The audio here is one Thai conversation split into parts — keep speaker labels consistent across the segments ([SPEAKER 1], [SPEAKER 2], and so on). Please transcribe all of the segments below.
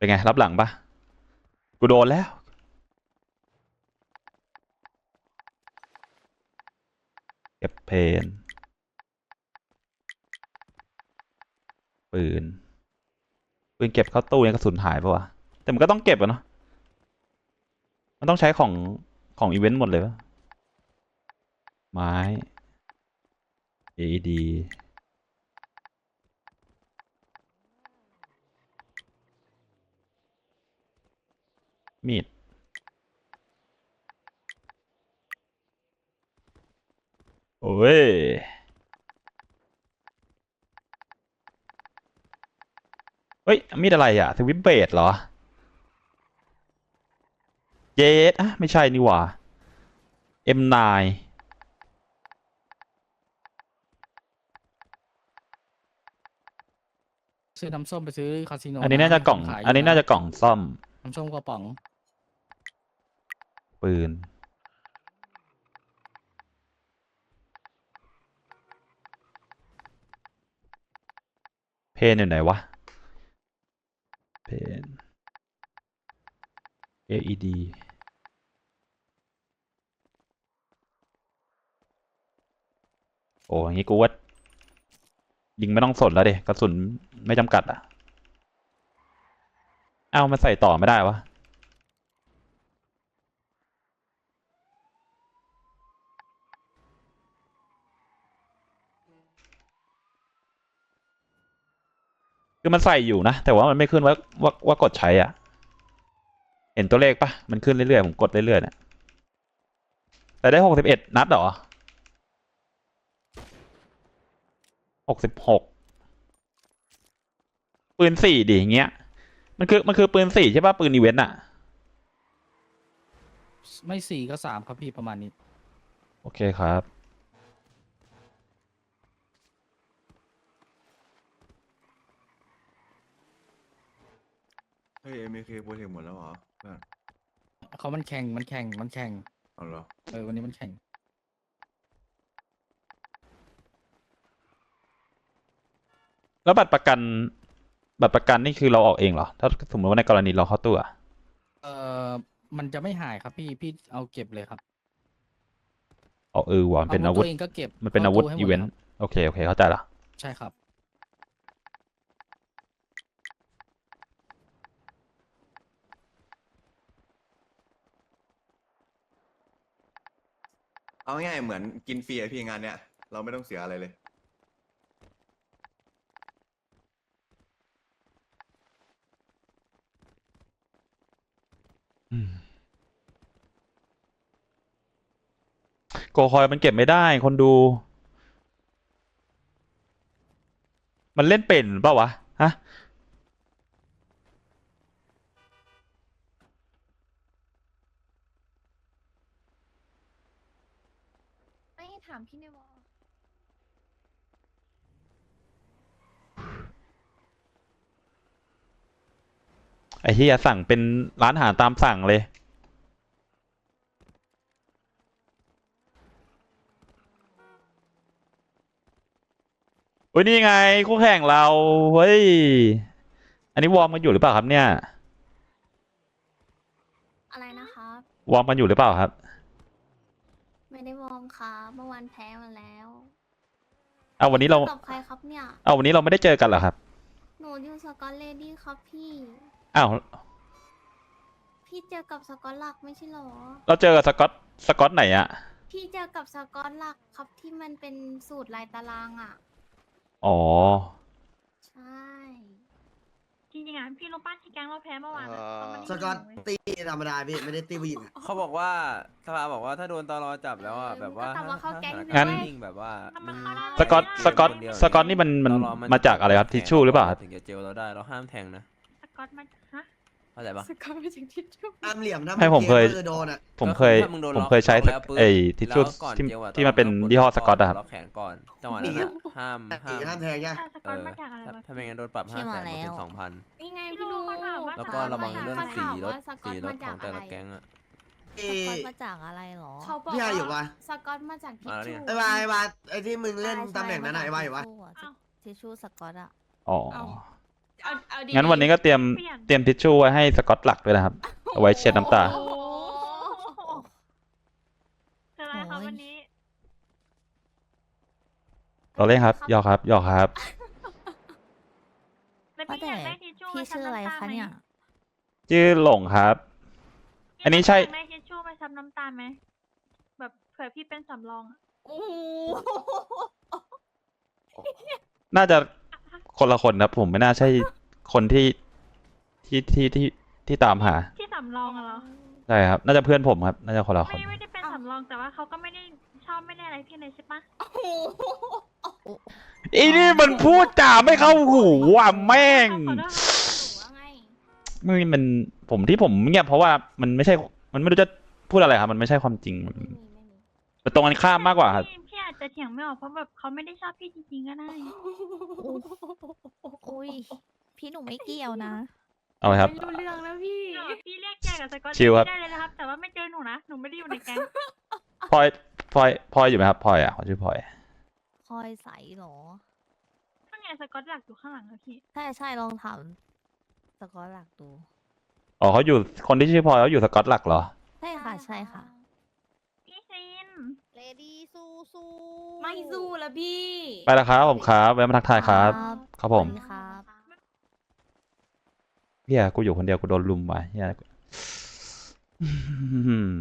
[SPEAKER 1] เป็นไง รับหลังปะกูโดนแล้ว เก็บเพนปืน ปืนเก็บเข้าตู้เนี่ยกระสุนหายปะวะ แต่มันก็ต้องเก็บอะเนาะ มันต้องใช้ของของอีเวนต์หมดเลยปะไม้ AED มีด โอ้ย เฮ้ย มีดอะไรอะสวิปเบดเหรอเยสอะ ไม่ใช่นี่หว่า M9
[SPEAKER 2] ซื้อน้ำส้มไปซื้อคาสิโน
[SPEAKER 1] อันนี้น่าจะกล่อง
[SPEAKER 2] ขายยู่
[SPEAKER 1] อันนี้น่าจะกล่องซ่อม
[SPEAKER 2] น้ำส้มกระป๋อง
[SPEAKER 1] ปืน เพนอยู่ไหนวะ เพน AED โอ้ยงี้กูว่ายิงไม่ต้องสนแล้วเดิกระสุนไม่จำกัดอะ เอ้ามันใส่ต่อไม่ได้วะ คือมันใส่อยู่นะ แต่ว่ามันไม่ขึ้นว่าว่าว่ากดใช้อะ เห็นตัวเลขปะมันขึ้นเรื่อยๆ ผมกดเรื่อยๆเนี่ยแต่ได้หกสิบเอ็ดนัดเหรอหกสิบหกปืนสี่ดิอย่างเงี้ย มันคือมันคือปืนสี่ใช่ปะปืนอีเวนต์อะ
[SPEAKER 2] ไม่สี่ก็สามครับพี่ประมาณนี้
[SPEAKER 1] โอเคครับ
[SPEAKER 3] เฮ้ยเอ็มเคโปรเทคหมดแล้วเหรอเพื่อน
[SPEAKER 2] เขามันแข่งมันแข่งมันแข่ง
[SPEAKER 3] เอาเหรอ
[SPEAKER 2] เออวันนี้มันแข่ง
[SPEAKER 1] แล้วบัตรประกัน บัตรประกันนี่คือเราออกเองเหรอ ถ้าสมมติว่าในกรณีเราเข้าตัว
[SPEAKER 2] เออมันจะไม่หายครับพี่พี่เอาเก็บเลยครับ
[SPEAKER 1] ออกเออว่ะมันเป็นอาวุธ
[SPEAKER 2] ตัวเองก็เก็บ
[SPEAKER 1] มันเป็น
[SPEAKER 2] ข้
[SPEAKER 1] อาวุธ
[SPEAKER 2] ตู้ให้หม
[SPEAKER 1] อี
[SPEAKER 2] ด
[SPEAKER 1] เวนต์
[SPEAKER 2] ครับ
[SPEAKER 1] โอเค โอเค เข้าใจละ
[SPEAKER 2] ใช่ครับ
[SPEAKER 3] เอาง่ายๆเหมือนกินฟรีอะพี่งานเนี้ยเราไม่ต้องเสียอะไรเลย
[SPEAKER 1] โกคอยมันเก็บไม่ได้คนดู มันเล่นเป็นเปล่าวะ ฮะ
[SPEAKER 4] ไม่ให้ถามพี่ในวอล
[SPEAKER 1] ไอ้ที่จะสั่งเป็นร้านอาหารตามสั่งเลย โอ้ยนี่ไงคู่แข่งเรา เฮ้ย อันนี้วอร์มกันอยู่หรือเปล่าครับเนี่ย
[SPEAKER 4] อะไรนะครับ
[SPEAKER 1] วอร์มกันอยู่หรือเปล่าครับ
[SPEAKER 4] ไม่ได้วอร์มครับเมื่อวานแพ้มาแล้ว
[SPEAKER 1] เอาวันนี้เรา
[SPEAKER 4] กับใครครับเนี่ย
[SPEAKER 1] เอาวันนี้เราไม่ได้เจอกันเหรอครับ
[SPEAKER 4] หนูอยู่สกอตเลดี้ครับพี่
[SPEAKER 1] อ้าว
[SPEAKER 4] พี่เจอกับสกอตหลักไม่ใช่เหรอ
[SPEAKER 1] เราเจอกับสกอตสกอตไหนอะ
[SPEAKER 4] พี่เจอกับสกอตหลักครับที่มันเป็นสูตรลายตารางอะ
[SPEAKER 1] อ๋อ
[SPEAKER 4] ใช่
[SPEAKER 5] จริงๆอะพี่รู้ป้าที่แก๊งเราแพ้เมื่อวานอะ
[SPEAKER 6] เอ่อ
[SPEAKER 5] เขามานี่
[SPEAKER 7] สกอต
[SPEAKER 5] หนูเว้ย
[SPEAKER 7] ตีธรรมดาพี่ไม่ได้ตีผู้หญิงอะ
[SPEAKER 6] เขาบอกว่าสภาบอกว่าถ้าโดนตอรอจับแล้วอะแบบว่า
[SPEAKER 4] ก็กลับมาเข้าแก๊ง
[SPEAKER 1] งั้น
[SPEAKER 4] ด้วย
[SPEAKER 6] นิ่งแบบว่า
[SPEAKER 5] ทำไมเขาได้
[SPEAKER 1] สกอตสกอต
[SPEAKER 6] คนเดียว
[SPEAKER 1] สกอตนี่มันมัน
[SPEAKER 6] ตร
[SPEAKER 1] มาจากอะไรครับทิชชู่หรือเปล่าครับ
[SPEAKER 6] ถึงจะเจลเราได้เราห้ามแทงนะ
[SPEAKER 5] สกอตมาฮะ
[SPEAKER 6] เข้าใจปะ
[SPEAKER 4] สกอตมาจากทิชชู่
[SPEAKER 7] ตามเหลี่ยมถ้า
[SPEAKER 1] ให้ผมเคย
[SPEAKER 7] ก็คือโดนอะ
[SPEAKER 1] ผมเคย
[SPEAKER 6] ก็อถ้ามึงโดน
[SPEAKER 1] ผม
[SPEAKER 6] ล็อก
[SPEAKER 1] เคยใช้
[SPEAKER 6] ล็อกแล้วปุ๊บ
[SPEAKER 1] ไอ้ทิชชู่
[SPEAKER 6] แล้วก่อน
[SPEAKER 1] ที่
[SPEAKER 6] เจลอะ
[SPEAKER 1] ที่มันเป็น
[SPEAKER 6] ต้อง
[SPEAKER 1] ยี่ห้อสกอตอะครับ
[SPEAKER 6] ล็อกแขนก่อนจังหวะนั้นอะห้ามห้าม
[SPEAKER 7] ห้ามแทงใช่ไหม
[SPEAKER 5] อะสก
[SPEAKER 6] เอ
[SPEAKER 5] อต
[SPEAKER 6] อ
[SPEAKER 5] มาจากอะไร
[SPEAKER 6] ถ้าวะถ้าไม่งั้นโดนปรับห้าแสนถึงสองพัน
[SPEAKER 4] นี่ไง
[SPEAKER 5] พี่
[SPEAKER 4] พี่
[SPEAKER 5] รู้
[SPEAKER 4] รู้
[SPEAKER 5] เขาถามว่า
[SPEAKER 6] แล้วก็ระวังเรื่องสีรถ
[SPEAKER 4] สกอ
[SPEAKER 6] สี
[SPEAKER 4] ต
[SPEAKER 6] ร
[SPEAKER 4] มา
[SPEAKER 6] ถข
[SPEAKER 4] จาก
[SPEAKER 6] องแต่
[SPEAKER 4] อะไร
[SPEAKER 6] ละแก๊งอะ
[SPEAKER 7] เอ้
[SPEAKER 8] สกอตมาจากอะไรหรอ
[SPEAKER 4] เขาบอก
[SPEAKER 7] พี่ไออยู่
[SPEAKER 4] ว่า
[SPEAKER 7] ปะ
[SPEAKER 4] สกอตมาจากทิช
[SPEAKER 6] มาแล้วเนี่
[SPEAKER 4] ชู่
[SPEAKER 6] ย
[SPEAKER 7] ไอ้วายไอ้วายไอ้ที่มึงเล่นตำแหน่งนั้นอะไอ้วายอยู่วะ
[SPEAKER 5] อ้าว
[SPEAKER 8] ทิชชู่สกอตอะ
[SPEAKER 1] อ๋อ
[SPEAKER 4] เอ้า
[SPEAKER 7] ท
[SPEAKER 8] เอาเอาดี
[SPEAKER 1] งั้นวันนี้ก็เตรียม
[SPEAKER 5] เปลี่ยน
[SPEAKER 1] เตรียมทิชชู่ไว้ให้สกอตหลักด้วยนะครับ เอาไว้เช็ดน้ำตา
[SPEAKER 8] โอ้โห
[SPEAKER 5] เจออะไรคะ
[SPEAKER 4] โอ้ย
[SPEAKER 5] วันนี้
[SPEAKER 1] เราเล่นครับหยอกครับหยอกครับ
[SPEAKER 5] แล้ว
[SPEAKER 4] ว่า
[SPEAKER 5] พี่อ
[SPEAKER 4] แต่
[SPEAKER 5] ยากได้ทิชชู่
[SPEAKER 4] พี่
[SPEAKER 5] ไว้ซับ
[SPEAKER 4] ชื่ออะไร
[SPEAKER 5] น้ำตา
[SPEAKER 4] คะ
[SPEAKER 5] ไหม
[SPEAKER 4] เนี่ย
[SPEAKER 1] ชื่อหลงครับ อันนี้ใช่
[SPEAKER 5] พี่อยากได้ทิชชู่ไว้ซับน้ำตาไหม แบบเผื่อพี่เป็นสำรองอะ
[SPEAKER 8] โอ้โห
[SPEAKER 1] น่าจะ คนละคนครับผมไม่น่าใช่คนที่ที่ที่ที่ที่ตามหา
[SPEAKER 5] ที่สำรองอะเหรอ
[SPEAKER 1] ใช่ครับ น่าจะเพื่อนผมครับ น่าจะคนละค
[SPEAKER 5] ไม่
[SPEAKER 1] น
[SPEAKER 5] ไม่ได้เป็นสำรองแต่ว่าเขาก็ไม่ได้ชอบไม่ได้อะไรพี่เลยใช่ปะ
[SPEAKER 8] โอ้โห
[SPEAKER 1] อีนี่มันพูดจาไม่เข้าหูว่ะแม่ง
[SPEAKER 5] ขอโทษ
[SPEAKER 4] ว่าไง
[SPEAKER 1] มึงมันผมที่ผมเงียบเพราะว่ามันไม่ใช่มันไม่รู้จะพูดอะไรครับ มันไม่ใช่ความจริงมัน
[SPEAKER 4] ไม่มีไม่มี
[SPEAKER 1] มันตรงกันข้ามมากกว่าครับ
[SPEAKER 5] พี่พี่ อาจจะเถียงไม่ออกเพราะแบบเขาไม่ได้ชอบพี่จริงๆก็ได้
[SPEAKER 4] อุ้ยพี่หนูไม่เกี่ยวนะ
[SPEAKER 1] เอาเลยครับ
[SPEAKER 8] ไม่รู้เรื่องแล้วพี่
[SPEAKER 5] เดี๋ยวพี่เรียกแกกับสกอต
[SPEAKER 1] ชิลครับ
[SPEAKER 5] ได้เลยนะครับ แต่ว่าไม่เจอหนูนะ หนูไม่ได้อยู่ในแก๊ง
[SPEAKER 1] พลอยพลอยพลอยอยู่ไหมครับพลอยอะเขาชื่อพลอย
[SPEAKER 4] คอยใสเหรอ
[SPEAKER 5] ถ้าไงสกอตหลักอยู่ข้างหลังอะพี่
[SPEAKER 4] ใช่ใช่ลองถามสกอตหลักดู
[SPEAKER 1] อ๋อเขาอยู่คนที่ชื่อพลอยเขาอยู่สกอตหลักเหรอ
[SPEAKER 4] ใช่ค่ะใช่ค่ะ
[SPEAKER 5] พี่ซิน
[SPEAKER 4] เลดี้สู้สู้
[SPEAKER 8] ไม่สู้แล้วพี่
[SPEAKER 1] ไปแล้วครับผมครับแวะมาทักทายครับ ครับผม
[SPEAKER 4] สวัสดีครับ
[SPEAKER 1] เฮียกูอยู่คนเดียวกูโดนลุมว่ะเฮียอืม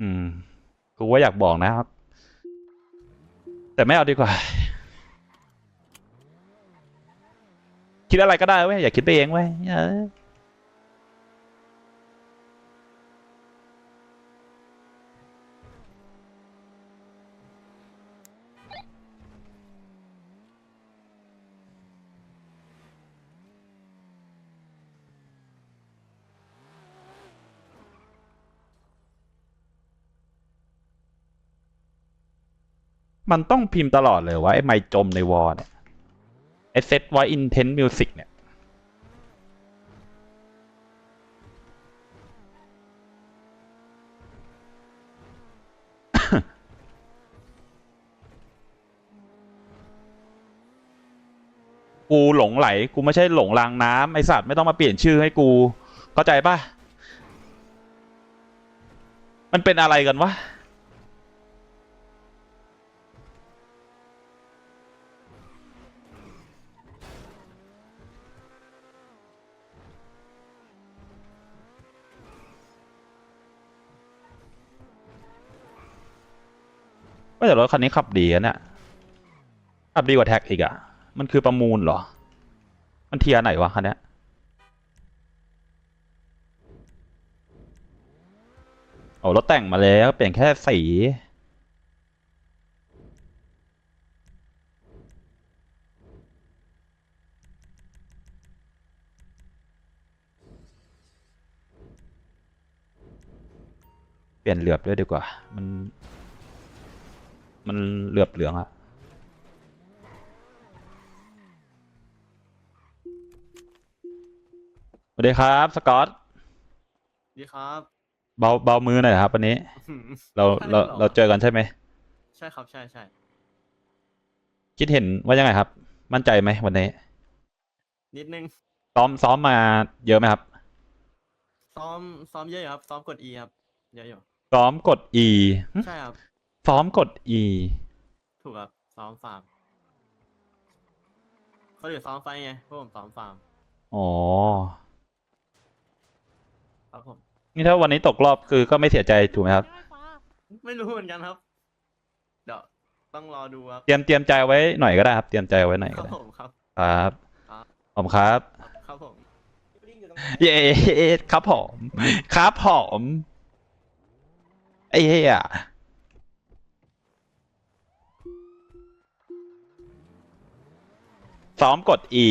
[SPEAKER 1] อืมกูว่าอยากบอกนะครับ แต่ไม่เอาดีกว่า คิดอะไรก็ได้เว้ยอย่าคิดไปเองเว้ยมันต้องพิมพ์ตลอดเลยว่าไอ้ไม่จมในวอลเนี่ย ไอเซตไว้ intent music เนี่ย กูหลงไหล กูไม่ใช่หลงรางน้ำไอสัตว์ไม่ต้องมาเปลี่ยนชื่อให้กู เข้าใจปะมันเป็นอะไรกันวะ ว่าแต่รถคันนี้ขับดีอะเนี่ยขับดีกว่าแท็กอีกอะมันคือประมูลเหรอ มันเทียร์ไหนวะคันนี้โอ้รถแต่งมาแล้วเปลี่ยนแค่สีเปลี่ยนเหลือบด้วยดีกว่า มัน มันเหลือบเหลืองอะสวัสดีครับ สกอต
[SPEAKER 9] ดีครับ
[SPEAKER 1] เบาเบามือหน่อยครับ วันนี้ เราเราเราเจอกันใช่ไหม
[SPEAKER 9] ใช่ครับใช่ใช่
[SPEAKER 1] คิดเห็นว่ายังไงครับ มั่นใจไหมวันนี้
[SPEAKER 9] นิดนึง
[SPEAKER 1] ซ้อมซ้อมมาเยอะไหมครับ
[SPEAKER 9] ซ้อมซ้อมเยอะอยู่ครับ ซ้อมกด E ครับ เยอะอยู่
[SPEAKER 1] ซ้อมกด E หึ
[SPEAKER 9] ใช่ครับ
[SPEAKER 1] ซ้อมกด E
[SPEAKER 9] ถูกครับซ้อมฟาร์มเขาอยู่ซ้อมไฟไงพวกผมซ้อมฟาร์ม
[SPEAKER 1] อ๋อ
[SPEAKER 9] ครับผม
[SPEAKER 1] นี่ถ้าวันนี้ตกรอบคือก็ไม่เสียใจถูกไหมครับ
[SPEAKER 9] ไม่รู้เหมือนกันครับ เดี๋ยวต้องรอดูครับ
[SPEAKER 1] เตรียมเตรียมใจไว้หน่อยก็ได้ครับ เตรียมใจไว้หน่อย
[SPEAKER 9] ค
[SPEAKER 1] ก็
[SPEAKER 9] รับ
[SPEAKER 1] ได้
[SPEAKER 9] ผมครับ
[SPEAKER 1] ครับ
[SPEAKER 9] ครับ
[SPEAKER 1] ผมครับ
[SPEAKER 9] ครับผม
[SPEAKER 1] เย้ครับผม ครับผมไอ้เหี้ย ซ้อมกด E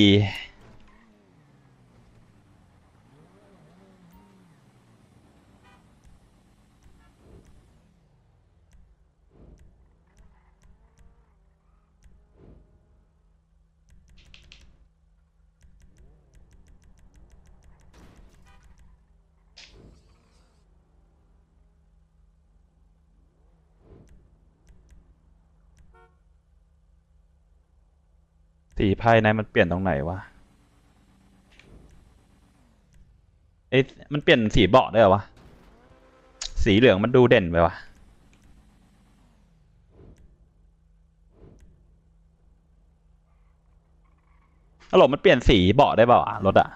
[SPEAKER 1] สีภายในมันเปลี่ยนตรงไหนวะเอ๊ะมันเปลี่ยนสีเบาะได้เหรอวะ สีเหลืองมันดูเด่นไปวะฮัลโหลมันเปลี่ยนสีเบาะได้เปล่าวะรถอะ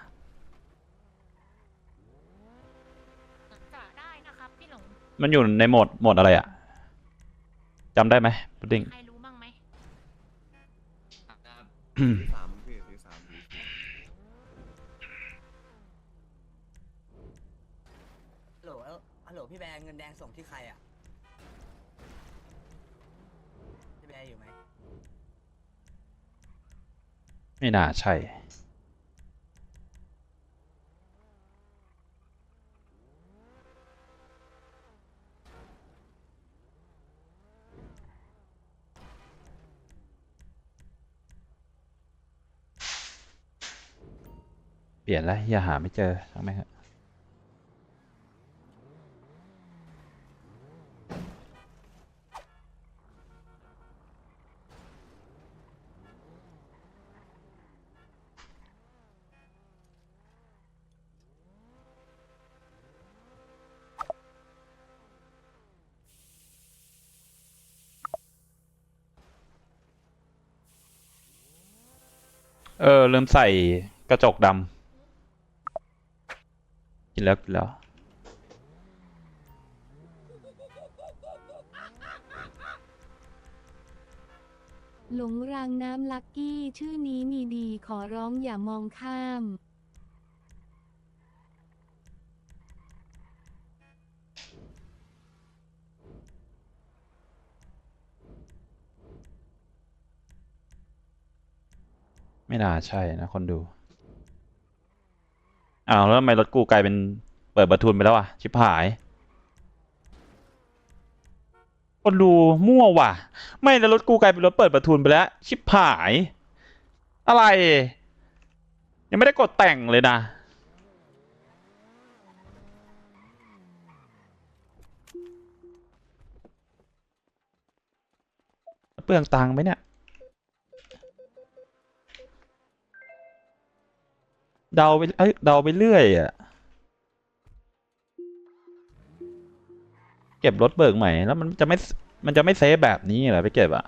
[SPEAKER 5] จะได้นะครับพี่หลง
[SPEAKER 1] มันอยู่ในโหมดโหมดอะไรอะจำได้ไหมพุดดิ้ง
[SPEAKER 5] ใครรู้บ้างไหม
[SPEAKER 3] สีสามพี่สีสาม
[SPEAKER 7] ฮัลโหลฮัลโหลพี่แบร์เงินแดงส่งที่ใครอะ พี่แบร์อยู่ไหม
[SPEAKER 1] ไม่น่าใช่ ปลี่ยนแล้วอย่าหาไม่เจอช่างไหมงเถอะเออลืมใส่กระจกดำ กินแล้วกินแล้ว
[SPEAKER 10] หลงรางน้ำลักกี้ชื่อนี้มีดีขอร้องอย่ามองข้าม
[SPEAKER 1] ไม่น่าใช่นะคนดู อ้าวแล้วทำไมรถกูกลายเป็นเปิดประทุนไปแล้วอะ ชิบหายคนดูมั่วว่ะ ไม่แล้วรถกูกลายเป็นรถเปิดประทุนไปแล้ว ชิบหาย อะไร ยังไม่ได้กดแต่งเลยนะเปลืองตังค์ไหมเนี่ย เดาไปเอ้ยเดาไปเรื่อยอะ เก็บรถเบิกใหม่แล้วมันจะไม่ มันจะไม่เซฟแบบนี้เหรอไปเก็บอะ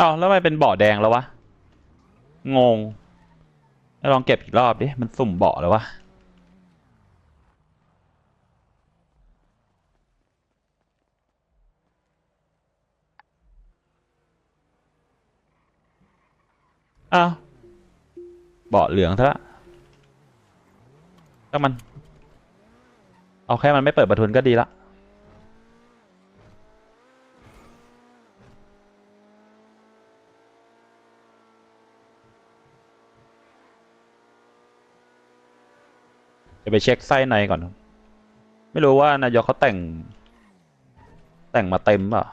[SPEAKER 1] อ้าวแล้วทำไมเป็นเบาะแดงแล้ววะ งงแล้วลองเก็บอีกรอบดิ มันสุ่มเบาะแล้ววะ อ้าว เบาะเหลืองซะละก็มัน เอาแค่มันไม่เปิดประทุนก็ดีละ ยวไปเช็คไส้ในก่อนครับไม่รู้ว่านายกเขาแต่ง แต่งมาเต็มเปล่า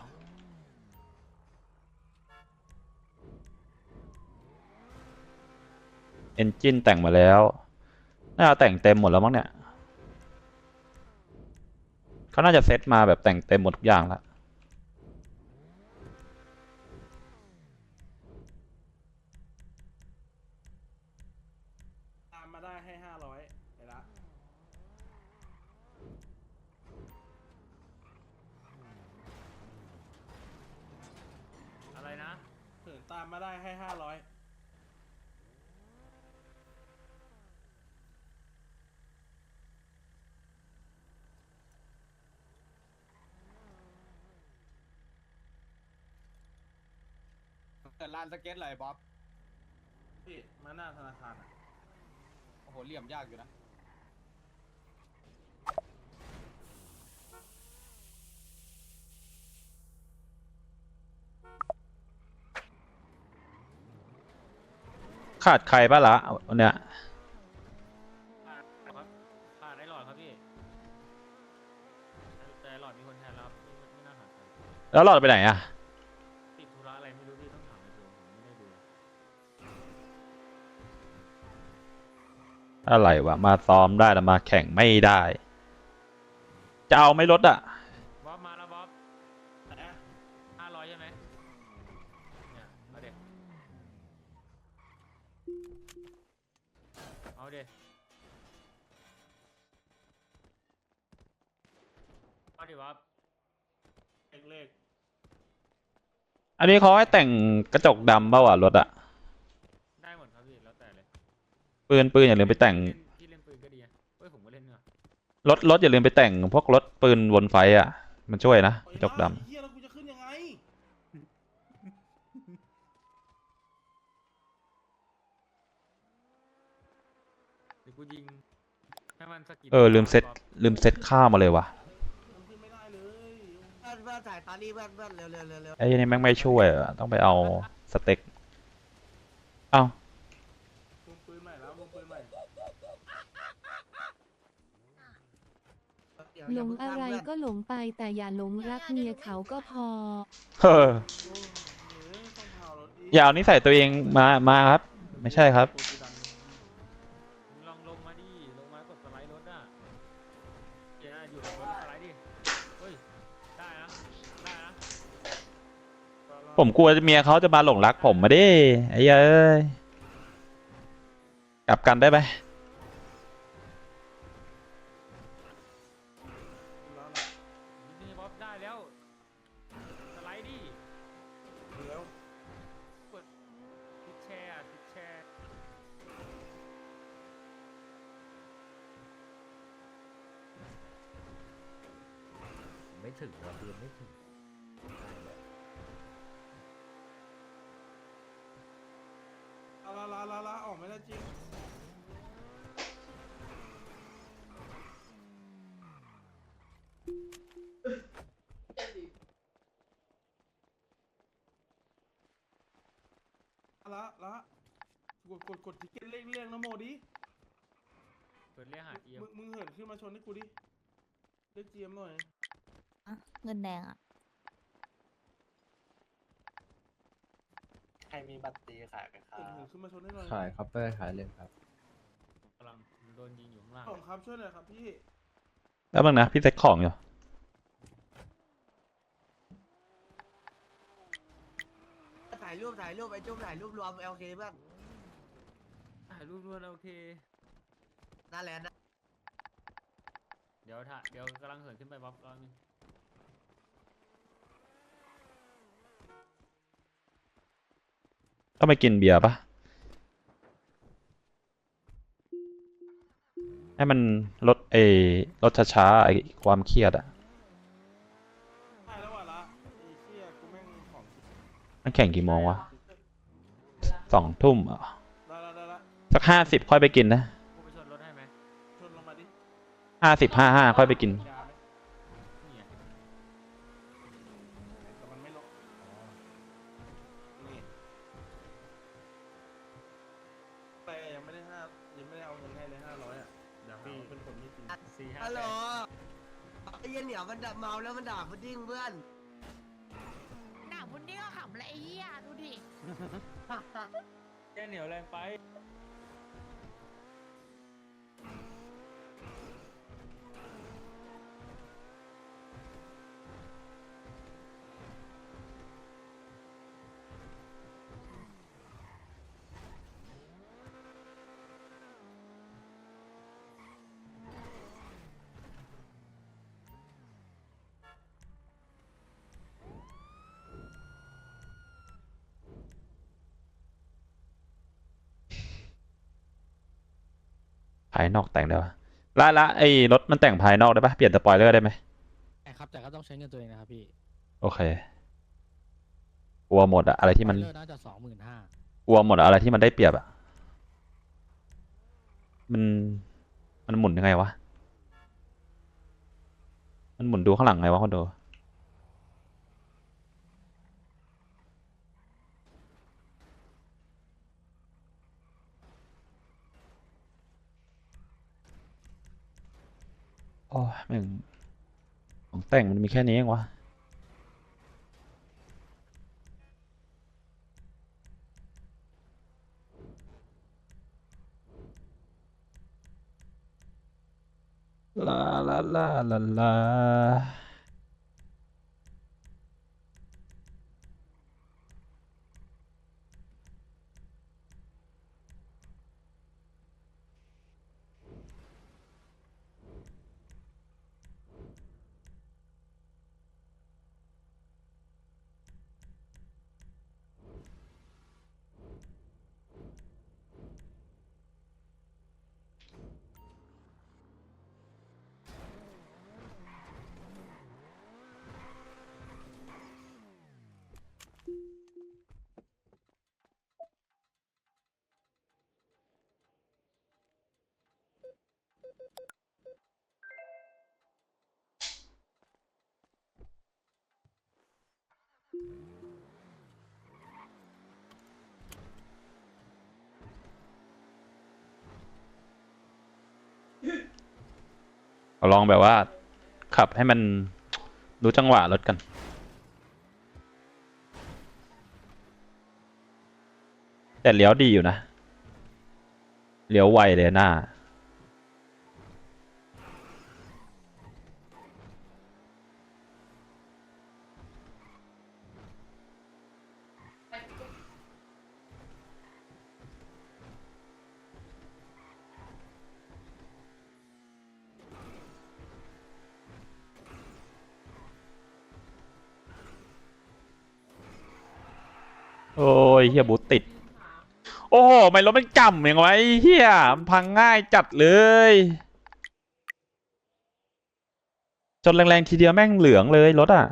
[SPEAKER 1] เอนจินแต่งมาแล้ว น่าจะแต่งเต็มหมดแล้วมั้งเนี่ย เขาน่าจะเซตมาแบบแต่งเต็มหมดทุกอย่างแล้ว
[SPEAKER 9] ตามมาได้ให้ห้าร้อยไปละ
[SPEAKER 6] อะไรนะ
[SPEAKER 9] ถึง ตามมาได้ให้ห้าร้อย
[SPEAKER 6] เปิดลานสเก็ตเลยบ๊อบ
[SPEAKER 9] พี่มาหน้าธนาคารอะ
[SPEAKER 2] โอ้โหเหลี่ยมยากอยู่นะ
[SPEAKER 1] ขาดใครบ้างละวันเนี้ย
[SPEAKER 11] ขาดได้หลอดครับพี่แต่หลอดมีคนแทนแล้วไม่ไม่น่าขาดใคร
[SPEAKER 1] แล้วหลอดไปไหนอะ
[SPEAKER 11] ติดธุระอะไรไม่รู้พี่ต้องถามในตัวผมไม่ได้ดู
[SPEAKER 1] อะไรวะมาซ้อมได้แต่มาแข่งไม่ได้ จะเอาไม่ลดอะ
[SPEAKER 11] บ๊อบมาแล้วบ๊อบห้าร้อยใช่ไหมเนี่ยเอาเด็ เอาเด็เอาดิบ๊อบ
[SPEAKER 9] เลขเลข
[SPEAKER 1] อันนี้เขาให้แต่งกระจกดำเปล่าวะรถอะ
[SPEAKER 11] ได้หมดครับพี่แล้วแต่เลย
[SPEAKER 1] ปืนปืนอย่าลืมไปแต่ง
[SPEAKER 11] เล่นพี่เล่นปืนก็ดีอะเฮ้ยผมก็เล่นเนอะ
[SPEAKER 1] รถรถอย่าลืมไปแต่ง พวกรถปืนวนไฟอะมันช่วยนะกระจกดำ
[SPEAKER 9] เฮียแล้วกูจะขึ้นยังไง
[SPEAKER 11] เดี๋ยวกูยิงให้มัน สกิน
[SPEAKER 1] เออลืมเซ็ตลืมเซ็ตข้าวมาเลยวะ
[SPEAKER 9] มันขึ้นไม่ได้เลย
[SPEAKER 7] เพื่อนเพื่อนถ่ายตาลี่เพื่อนเพื่อนเร็วเร็วเร็วเร็ว
[SPEAKER 1] ไอ้นี่แม่งไม่ช่วยอะต้องไปเอาสเต็กเอ้า
[SPEAKER 9] มุมปืนใหม่แล้วมุมปืนใหม่
[SPEAKER 7] เดี๋ยว
[SPEAKER 10] หล
[SPEAKER 7] ย่างเพิ่
[SPEAKER 10] อะไร
[SPEAKER 7] ข้ามเพื่อน
[SPEAKER 10] ก็หลงไปแต่อย่าหลงรักเมียเขาก็พอ
[SPEAKER 1] เฮ้อ
[SPEAKER 9] โอ้เฮ้ยต้องเผารถอีก
[SPEAKER 1] อย่าเอานิสัยตัวเองมามาครับ ไม่ใช่ครับ
[SPEAKER 9] โอ้ยดัน
[SPEAKER 11] มึ
[SPEAKER 1] ผมกลัวเมียเขาจะมาหลงรักผมมาดิไอ้เอ้ยกลับกันได้ไหม
[SPEAKER 11] กด
[SPEAKER 9] กดกดทิกเก็ตเร่งเร่งนะโมดิ
[SPEAKER 11] เปิดเรียกหาเอียม
[SPEAKER 9] มึงมึงเหินขึ้นมาชนให้กูดิเรียกเจียมหน่อย
[SPEAKER 4] เงินแดงอะ
[SPEAKER 9] ใครมีบัตรตีขายกันครับเหินขึ้นมาชนให้หน่อย
[SPEAKER 6] ขายครับเปอร์ขายเลยครับ
[SPEAKER 11] กำลังโดนยิงอยู่ข้างล่าง
[SPEAKER 9] ของครับช่วยหน่อยครับพี่
[SPEAKER 1] แล้วบ้างนะพี่เซ็ตของอยู่
[SPEAKER 7] ถ่ายรูปถ่ายรูปไอ้จุ๊บถ่ายรูปรวมเอลเคเพื่อน
[SPEAKER 11] ถ่ายรูปด้วยนะโอเค
[SPEAKER 7] หน้าแลนด์นะ
[SPEAKER 11] เดี๋ยวถ่ายเดี๋ยวกำลังเหินขึ้นไปบ๊อบรอบนึง
[SPEAKER 1] ต้องไปกินเบียร์ปะให้มันลดเอลดช้าๆไอความเครียดอะ
[SPEAKER 9] ใช่แล้วว่ะละไอ้เชี่ยกูแม่งของ
[SPEAKER 1] มันแข่งกี่โมงวะสองทุ่มเหรอ
[SPEAKER 9] ได้ละได้ละ
[SPEAKER 1] สักห้าสิบค่อยไปกินนะ
[SPEAKER 11] กูไปชนรถให้ไหม
[SPEAKER 9] ชนลงมาดิ
[SPEAKER 1] ห้าสิบห้าห้าค่อยไปกิน
[SPEAKER 9] ยาไหม
[SPEAKER 11] นี่ไง
[SPEAKER 9] แต่มันไม่ลงอ๋อนี่แต่ยังไม่ได้ห้ายังไม่ได้เอาเงินให้เลยห้าร้อยอะเดี๋ยวหาว่าเป็นคนไม่จริง
[SPEAKER 11] สี่ห้า
[SPEAKER 7] ฮัลโหล
[SPEAKER 11] แปด
[SPEAKER 7] ไอ้เหี้ยเหนียวมันด่าเมาแล้วมันด่าพุดดิ้งเพื่อน
[SPEAKER 8] หนาบุญนี่ก็ขำและไอ้เหี้ยดูดิ
[SPEAKER 11] แค่เหนียวแรงไป
[SPEAKER 1] ภายนอกแต่งได้ปะละละไอ้รถมันแต่งภายนอกได้ปะเปลี่ยนสปอยเลอร์ได้ไหม
[SPEAKER 2] แต่ครับแต่ก็ต้องใช้เงินตัวเองนะครับพี่
[SPEAKER 1] โอเคกลัวหมดอะอะไรที่มัน
[SPEAKER 2] อร์น่าจะสองหมื่นห้าก
[SPEAKER 1] ลัวหมดอะอะไรที่มันได้เปรียบอะมันมันหมุนยังไงวะมันหมุนดูข้างหลังไงวะคนดู อ้แม่งของแต่งมันมีแค่นี้เองวะลาลาลาลาลา ลองแบบว่า ขับให้มันรู้จังหวะรถกันแต่เลี้ยวดีอยู่นะ เลี้ยวไวเลยหน้า โอ้ยเฮียบูติด โอ้โหไม่รถมันกำอย่างไงเฮียมันพังง่ายจัดเลยจนแรงๆทีเดียวแม่งเหลืองเลยรถอะ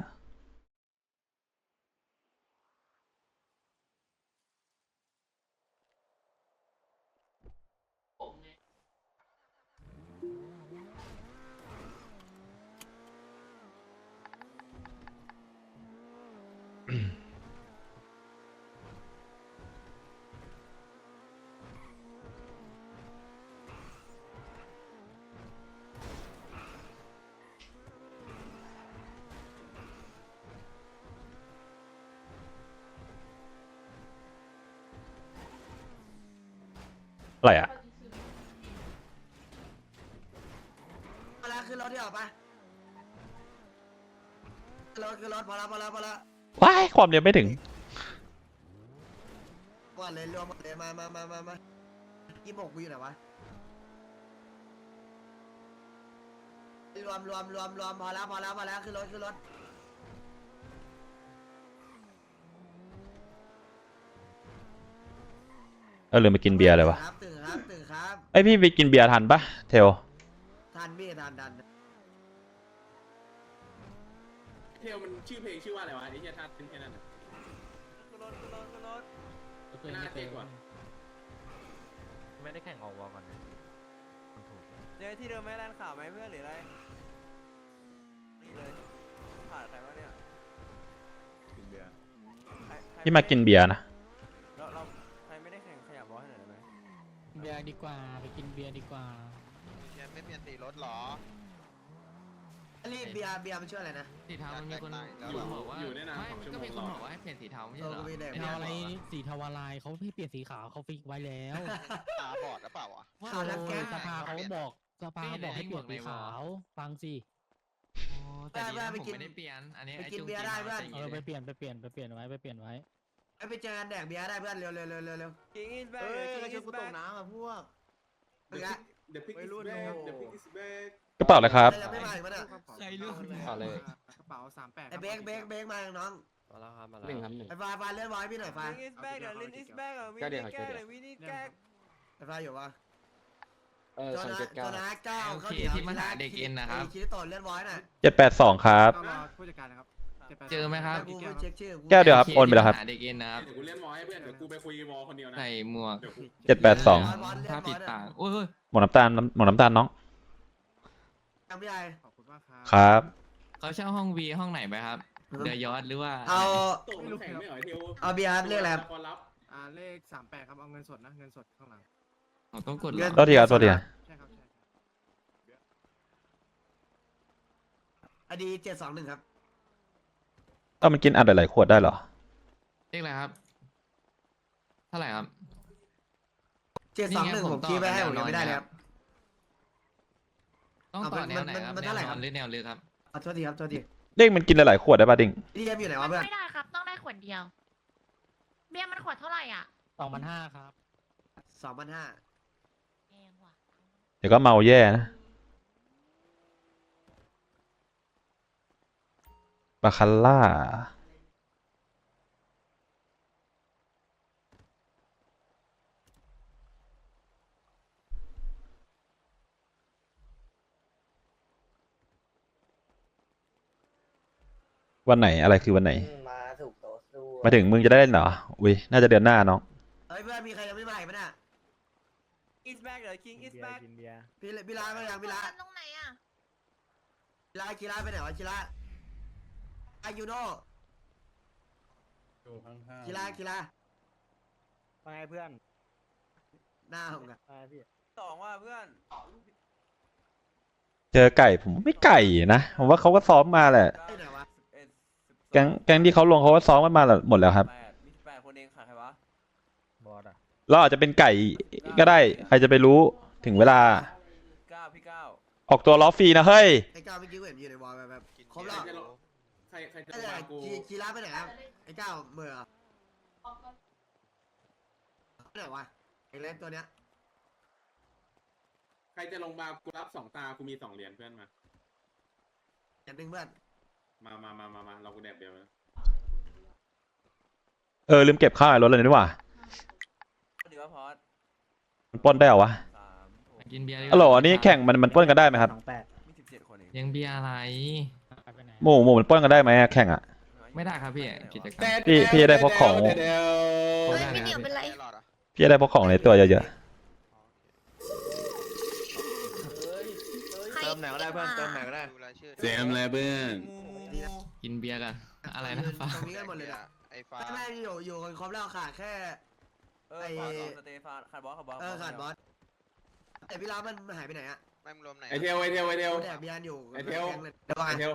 [SPEAKER 1] อะไรอะ
[SPEAKER 7] มาแล้วขึ้นรถที่ออกปะขึ้นรถขึ้นรถพอแล้วพอแล้วพอแล้ว
[SPEAKER 1] ว้ายความเร็วไม่ถึง
[SPEAKER 7] ก่อนเลยรวมหมดเลยมามามามามายี่หมกกูอยู่ไหนวะรวมรวมรวมรวมพอแล้วพอแล้วพอแล้วขึ้นรถขึ้นรถ
[SPEAKER 1] เออลืมไปกินเบียร์เลยวะ
[SPEAKER 7] ครับตื่น ครับตื่นครับ
[SPEAKER 1] ไอยพี่ไปกินเบียร์ทันปะเทล
[SPEAKER 7] ทันพี่ทันทัน
[SPEAKER 9] เทลมันชื่อเพลงชื่อว่าอะไรวะไอ้เหี้ยท่าเต้นแค่นั้นน่ะ
[SPEAKER 6] ขึ้นรถขึ้นรถขึ้นรถ
[SPEAKER 9] ไม่น่าเต้นกว่า
[SPEAKER 11] ไม่ได้แข่งออกวอลกันนะมันถูก
[SPEAKER 6] เจอที่เดิมไหมร้านข่าวไหมเพื่อนหรืออะไรนี่เลยขาดใครวะเนี่ย
[SPEAKER 3] กินเบียร์
[SPEAKER 6] ใครใคร
[SPEAKER 1] พี่มากินเบียร์นะ
[SPEAKER 6] เบีย
[SPEAKER 2] ร์ดีกว่าไปกินเบียร์ดีกว่า
[SPEAKER 12] ไม่เปลี่ยนสีรถหรอ
[SPEAKER 7] รีบเบียร์เบียร์มันชื่ออะไรนะ
[SPEAKER 12] สีเทามันมีคน
[SPEAKER 9] อยู่อยู่ในนามของชั่วโมงหลอด
[SPEAKER 12] ให้เปลี่ยนสีเทาไม่
[SPEAKER 7] เออกูมีแดก
[SPEAKER 2] เทาอะไรสีเทาวาลายเขาให้เปลี่ยนสีขาวเขาฟิกไว้แล้ว
[SPEAKER 12] ตาบอดหรือเปล่าวะ
[SPEAKER 7] ข่าวนักแก๊ส
[SPEAKER 2] สภาเขาบอกสภาเขาบอกให้เปลี่ยนสีขาวฟังสิ
[SPEAKER 7] แต่ดีนะผมไม่
[SPEAKER 12] ไม่
[SPEAKER 7] ได้
[SPEAKER 12] ได้เปลี่ยน อันนี้
[SPEAKER 7] ไปกินเบียร์ได้เพื่อน
[SPEAKER 2] เออไปเปลี่ยนไปเปลี่ยนไปเปลี่ยนไว้ไปเปลี่ยนไว้
[SPEAKER 7] ไอ้ไปเจอกันแดกเบียร์ได้เพื่อนเร็วเร็วเร็วเร็วเร็ว
[SPEAKER 6] กิงอินแบ็
[SPEAKER 3] เอ้ย
[SPEAKER 6] กิง
[SPEAKER 3] ช่
[SPEAKER 6] อิ
[SPEAKER 3] วย
[SPEAKER 6] น
[SPEAKER 3] กูต
[SPEAKER 6] แบ็
[SPEAKER 3] กน้ำอะพวก
[SPEAKER 7] เมื่อกี้
[SPEAKER 3] เดี๋ยวพิก
[SPEAKER 6] วั
[SPEAKER 3] อิ
[SPEAKER 6] ย
[SPEAKER 3] ส
[SPEAKER 6] รุ่น
[SPEAKER 3] แบ็ก
[SPEAKER 6] โอ้
[SPEAKER 3] เดี๋ยวพิกอิสแบ็ก
[SPEAKER 1] กระเป๋าเลยครับ
[SPEAKER 7] เราไม่มาอีกมั้ยเนี่ย
[SPEAKER 12] ใครรู้
[SPEAKER 11] เอาเลย
[SPEAKER 9] กระเป๋าสามแปด
[SPEAKER 7] ไอ้เบรกเบรกเบรกมาน้อง
[SPEAKER 11] มาแล้วครับมาแล้วหนึ่งครับหนึ่ง
[SPEAKER 7] ไอ้ฟ้าฟ้าเลื่อนไว้พี่หน่อยฟ้า
[SPEAKER 6] กิงอินแบ็กเดี๋ยวลินอินแบ็กอะวิ
[SPEAKER 11] ก็
[SPEAKER 6] น
[SPEAKER 11] เดี๋
[SPEAKER 6] นี่
[SPEAKER 11] ยว
[SPEAKER 6] แก๊ก
[SPEAKER 11] เดี๋ยว
[SPEAKER 6] เดี๋ยววินนี่แก๊ก
[SPEAKER 7] ไอ้ฟ้าอยู่ปะ
[SPEAKER 11] เออ
[SPEAKER 7] โจ
[SPEAKER 11] สอง
[SPEAKER 7] นะ
[SPEAKER 11] เจ็ด
[SPEAKER 7] โจ
[SPEAKER 11] เก้า
[SPEAKER 7] นะเก้า
[SPEAKER 12] โอ
[SPEAKER 7] เขา
[SPEAKER 12] เค
[SPEAKER 7] เดี๋ยว
[SPEAKER 12] ที่มาหาเด็กเอ็นนะครับ
[SPEAKER 7] คิดต่อเลื่อนไว้น่ะ
[SPEAKER 1] เจ็ดแปดสองครับ
[SPEAKER 9] ต้องรอผู้จัดการนะครับ
[SPEAKER 6] ใคร เจอไหมครับ
[SPEAKER 7] กูไปเช็คชื่อ
[SPEAKER 1] แก้วเดียวครับ โอนไปแล้วครับ
[SPEAKER 6] เด็กเอ็นนะครับ
[SPEAKER 9] เดี๋ยวกูเล่นวอลให้เพื่อนเดี๋ยวกูไปคุยวอลคนเดียวนะ
[SPEAKER 6] ใส่หมวก
[SPEAKER 9] เดี๋ยวกู
[SPEAKER 1] เจ็ดแปดสอง
[SPEAKER 6] ผ้าปิดปากโอ้ยเฮ้ย
[SPEAKER 1] หมวกน้ำตาลหมวกน้ำตาลน้อง
[SPEAKER 7] จำพี่ไอ
[SPEAKER 9] ขอบคุณมากครับ
[SPEAKER 1] ครับ
[SPEAKER 6] เขาเช่าห้องวีห้องไหนไปครับเดยอดหรือว่า
[SPEAKER 7] เอา
[SPEAKER 9] โต๊ะมันแข็งไม่เหรอไอ้เทว
[SPEAKER 7] เอาเบียร์ครับเรียกอะไรครับ
[SPEAKER 9] ละครลับอ่าเลขสามแปดครับเอาเงินสดนะเงินสดข้างหลัง
[SPEAKER 6] ผมต้องกด
[SPEAKER 7] เงิน
[SPEAKER 1] โทษทีครับโทษทีครับ
[SPEAKER 9] ใช่ครับใช่
[SPEAKER 7] อดีเจ็ดสองหนึ่งครับ
[SPEAKER 1] เอ้ามันกินอัดหลายๆขวดได้เหรอ
[SPEAKER 6] เรียกอะไรครับ เท่าไหร่ครับ
[SPEAKER 7] เจ็ดสองหนึ่งผมคีย์ไปให้ผมยังไม่ได้เลยครับ
[SPEAKER 6] ต้อง
[SPEAKER 7] เอา
[SPEAKER 6] ต่อ
[SPEAKER 7] มัน
[SPEAKER 6] แนวไหนครับ
[SPEAKER 7] มัน
[SPEAKER 6] แน
[SPEAKER 7] เท่าวไหร่
[SPEAKER 6] น
[SPEAKER 7] ครั
[SPEAKER 6] อบ นหรือแนวลึกครับ
[SPEAKER 7] ขอโทษทีครับโทษที
[SPEAKER 1] เด้งมันกินหลายๆขวดได้ป่ะดิง
[SPEAKER 7] พี่เอ็มอยู่ไหนวะเพื่อน
[SPEAKER 8] ไม่ได้ครับ ต้องได้ขวดเดียว เบียร์มันขวดเท่าไหร่อะ
[SPEAKER 2] สองพันห้าครับ
[SPEAKER 7] สองพันห้า
[SPEAKER 8] แพงว่ะ
[SPEAKER 1] เดี๋ยวก็เมาแย่นะ บาคาร่าวันไหนอะไรคือวันไหน
[SPEAKER 7] มาถูกโต๊ะสู้
[SPEAKER 1] มาถึงมึงจะได้เล่นเหรอ อุ้ยน่าจะเดือนหน้าน้อง
[SPEAKER 7] เฮ้ยเพื่อนมีใครยังไม่มาอีกไหมเนี่ย
[SPEAKER 6] อิสแบ็กเหรอคิงอิสแบ็ก
[SPEAKER 7] พี่พี่ลาไปยังพี่ลา
[SPEAKER 8] ตรงไหนอะ
[SPEAKER 7] พี่ลากีฬาไปไหนวะกีฬา อายูโน่
[SPEAKER 9] อยู่ข้างๆ
[SPEAKER 7] กีฬากีฬา
[SPEAKER 2] ไปเพื่อน
[SPEAKER 7] หน้าผมอะ
[SPEAKER 2] ไปพี่
[SPEAKER 6] สองว่าเพื่อน
[SPEAKER 1] เจอไก่ผมไม่ไก่นะผมว่าเขาก็ซ้อมมาแหละ
[SPEAKER 7] ที่ไหนวะ
[SPEAKER 1] แก๊งแก๊งที่เขาลงเขาก็ซ้อมกันมาหมดแล้วครับ
[SPEAKER 6] แปดมีแปดคนเองค่ะใครวะ
[SPEAKER 2] บอสอะ
[SPEAKER 1] เราอาจจะเป็นไก่ก็ได้ ใครจะไปรู้ถึงเวลา
[SPEAKER 6] เก้าพี่เก้า
[SPEAKER 1] ออกตัวล้อฟรีนะเฮ้ย
[SPEAKER 7] ไอ้ก้าวเมื่อกี้กูเห็นอยู่ในวอลแบบแบบ
[SPEAKER 12] กิน
[SPEAKER 7] ครบ
[SPEAKER 12] เบี
[SPEAKER 7] แล้
[SPEAKER 12] ยวร์อยู่
[SPEAKER 9] ใค รใครจะ
[SPEAKER 7] ไอ้
[SPEAKER 9] มา
[SPEAKER 7] เนี่ย
[SPEAKER 9] กู
[SPEAKER 7] กีกีฬาไปไหนครับไอ้ก้าวเมื่อไปไหนวะไอ้เล่นตัวเนี้ย
[SPEAKER 9] ใครจะลงมากูรับสองตากูมีสองเหรียญเพื่อนมา
[SPEAKER 7] อย่างหนึ่งเพื่อน
[SPEAKER 9] มามามามามาเรากูแดบเดียวนะ
[SPEAKER 1] เออลืมเก็บข้าวในรถเลยนี่หว่า
[SPEAKER 6] ดีว่าพอด
[SPEAKER 1] มันปล้นได้เหรอวะ
[SPEAKER 6] สามหกกินเบียร์
[SPEAKER 1] อ๋อเหรออันนี้แข่งมันมันปล้นกันได้ไหมครับ
[SPEAKER 2] สองแปด
[SPEAKER 6] มีสิบเจ็ดคนเอง
[SPEAKER 11] ยังเบียร์อะไร
[SPEAKER 2] ไปไหน
[SPEAKER 1] หมู่หมู่มันปล้นกันได้ไหมอะแข่งอะ
[SPEAKER 6] ไม่ได้ครับพี่กิจกรรม
[SPEAKER 1] พี่พี่จะได้พกของ
[SPEAKER 4] เฮ้ยพี่เหนียวเป็นไร
[SPEAKER 12] ไม่รอดอะ
[SPEAKER 1] พี่จะได้พกของในตัวเยอะ
[SPEAKER 4] ใคร
[SPEAKER 3] เติมไหนก็ได้เพื่อนเติมไหนก็ได้
[SPEAKER 12] ดูรายชื่อ
[SPEAKER 9] เจมเลยเพื่อน
[SPEAKER 7] ดีนะ
[SPEAKER 6] กินเบียร์กันอะไรนะฟ้า
[SPEAKER 7] ตรงนี้กันหมดเลยนะ
[SPEAKER 12] ไอ้ฟ้า
[SPEAKER 7] ไม่ไม่อยู่อยู่กันครบแล้วขาดแค่
[SPEAKER 6] เออ
[SPEAKER 7] ไอ้
[SPEAKER 6] ขอสองสเตฟานขาดบอสขาดบอส
[SPEAKER 7] เออขาดบอสแต่พี่ลามันหายไปไหนอะ
[SPEAKER 12] ไม่มึงรวมไหน
[SPEAKER 9] ไอเทวไอเทวไอเทว
[SPEAKER 7] แดกเบียร์อยู่
[SPEAKER 9] ไอ้เทล
[SPEAKER 7] แก๊งเลยเดี๋ยวก่อ
[SPEAKER 9] ไอนเทว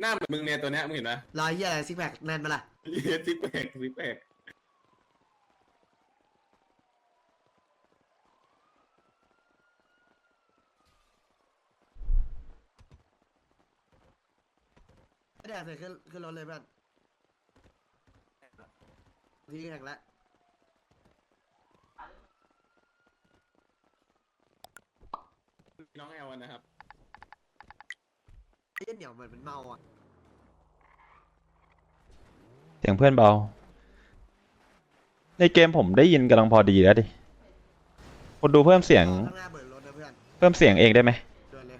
[SPEAKER 9] หน้าเหมือนมึงเนี่ยตัวเนี้ยมึงเห็นไหม
[SPEAKER 7] รอยเหี้ยอะไรซิกแพคแน่นมาล่ะ
[SPEAKER 9] เย็ดซิกแพคซิกแพค
[SPEAKER 7] ไม่แดกเสร็จขึ้นขึ้นรถเลยเพื่อนที่แข่งแล้ว
[SPEAKER 9] น้องแอลนะครับ
[SPEAKER 7] ไอ้เหี้ยเหนียวเหมือนมันเมาอะ
[SPEAKER 1] ๆเสียงเพื่อนเบา ในเกมผมได้ยินกำลังพอดีแล้วดิคนดูเพิ่มเสียง
[SPEAKER 7] ข้างหน้าเบิร์รถนะเพื่อน
[SPEAKER 1] เพิ่มเสียงเองได้ไหม
[SPEAKER 7] ด่วนเลย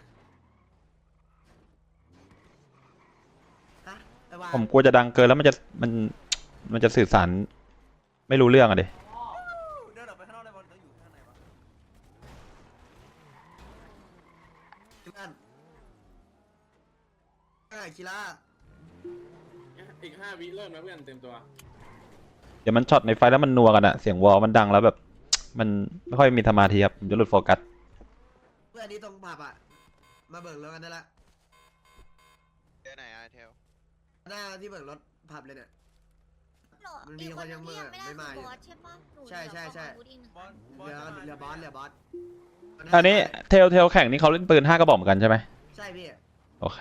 [SPEAKER 7] ฮะไอ้วา
[SPEAKER 1] ผมกลัวจะดังเกินแล้วมันจะมันมันจะสื่อสาร ไม่รู้เรื่องอะดิ
[SPEAKER 6] เดินออกไปข้างนอกได้บอลต้องอยู่ข้างในวะ
[SPEAKER 7] เพื่อนไอ้กีฬา
[SPEAKER 9] อีกห้าวิเริ่มแล้วเพื่อนเต็มตัว
[SPEAKER 1] เดี๋ยวมันช็อตในไฟแล้วมันนัวกันอะเสียงวอลมันดังแล้วแบบ มันไม่ค่อยมีสมาธิครับผมจะหลุดโฟกัส
[SPEAKER 7] เพื่อนนี้ตรงผับอะ มาเบิกรถกันได้ละ
[SPEAKER 12] เจอไหนอะไอ้เทล
[SPEAKER 7] หน้าที่เบิกรถผับเลยเนี่ย
[SPEAKER 4] หรอ
[SPEAKER 7] มันมีคนยังเมื่อ
[SPEAKER 4] ที่ไม่ได้
[SPEAKER 7] ไม่มาอยู่
[SPEAKER 4] คือบอสใช่ปะหนู
[SPEAKER 7] ใช่ใช่ใช่
[SPEAKER 4] เหลือของอาวุธอีกหนึ่ง
[SPEAKER 6] บอ
[SPEAKER 4] อั
[SPEAKER 6] ล
[SPEAKER 4] น
[SPEAKER 7] เหลือเหลือบอสเหลือบอส
[SPEAKER 1] อันนี้เทลเทลแข่งนี่เขาเล่นปืนห้ากระบอกเหมือนกันใช่ไหม
[SPEAKER 7] ใช่พี่
[SPEAKER 1] โอเค